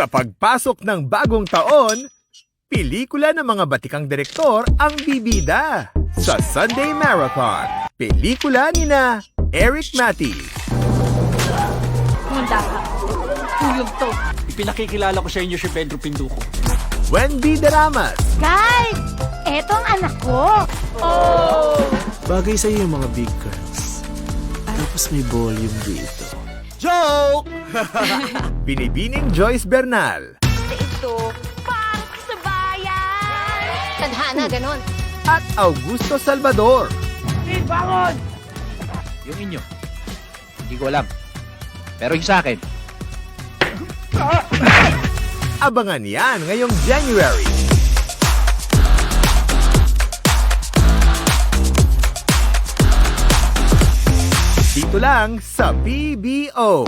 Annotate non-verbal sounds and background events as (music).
Sa pagpasok ng bagong taon, pelikula ng mga batikang direktor ang bibida. Sa Sunday Marathon, pelikula ni na Eric Mati, Munda ka. Tuyog to. Ipinakikilala ko sa inyo si Pedro Pinduco. Wendy Daramas, Guys! Eto ang anak ko. Bagay sa yung mga big girls. Tapos may volume dito. Joke! (laughs) Binibining Joyce Bernal, Ito, parang sa bayan. Tadhana, ganon. at Augusto Salvador. Yung inyo. Hindi ko alam. Pero yung sa akin, Abangan yan ngayong January. Dito lang sa PBO.